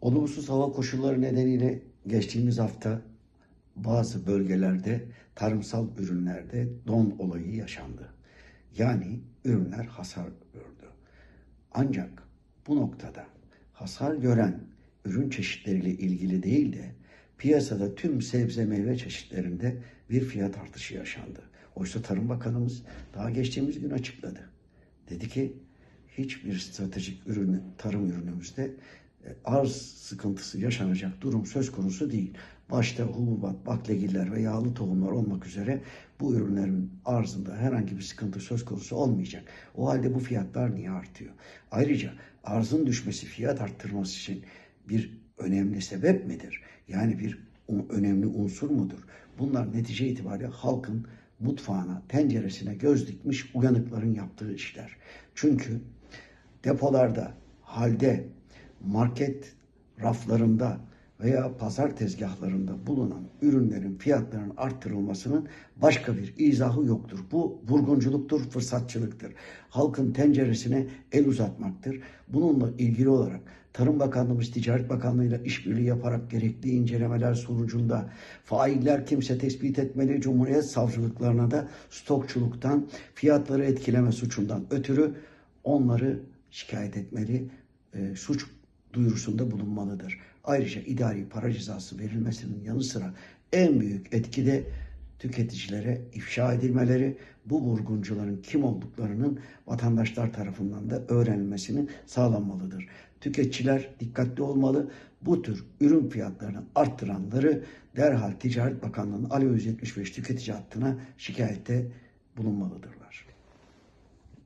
Olumsuz hava koşulları nedeniyle geçtiğimiz hafta bazı bölgelerde tarımsal ürünlerde don olayı yaşandı. Yani ürünler hasar gördü. Ancak bu noktada hasar gören ürün çeşitleriyle ilgili değil de piyasada tüm sebze meyve çeşitlerinde bir fiyat artışı yaşandı. Oysa Tarım Bakanımız daha geçtiğimiz gün açıkladı. Dedi ki hiçbir stratejik ürün, tarım ürünümüzde arz sıkıntısı yaşanacak durum söz konusu değil. Başta hububat, baklagiller ve yağlı tohumlar olmak üzere bu ürünlerin arzında herhangi bir sıkıntı söz konusu olmayacak. O halde bu fiyatlar niye artıyor? Ayrıca arzın düşmesi fiyat arttırması için bir önemli sebep midir? Yani bir önemli unsur mudur? Bunlar netice itibariyle halkın mutfağına, tenceresine göz dikmiş uyanıkların yaptığı işler. Çünkü depolarda, halde, market raflarında veya pazar tezgahlarında bulunan ürünlerin fiyatlarının arttırılmasının başka bir izahı yoktur. Bu vurgunculuktur, fırsatçılıktır. Halkın tenceresine el uzatmaktır. Bununla ilgili olarak Tarım Bakanlığımız Ticaret Bakanlığı'yla işbirliği yaparak gerekli incelemeler sonucunda failler kimse tespit etmeli, Cumhuriyet savcılıklarına da stokçuluktan, fiyatları etkileme suçundan ötürü onları şikayet etmeli, e, suç duyurusunda bulunmalıdır. Ayrıca idari para cezası verilmesinin yanı sıra en büyük etki de tüketicilere ifşa edilmeleri, bu vurguncuların kim olduklarının vatandaşlar tarafından da öğrenilmesinin sağlanmalıdır. Tüketiciler dikkatli olmalı. Bu tür ürün fiyatlarını arttıranları derhal Ticaret Bakanlığı'nın Ali 175 tüketici hattına şikayette bulunmalıdırlar.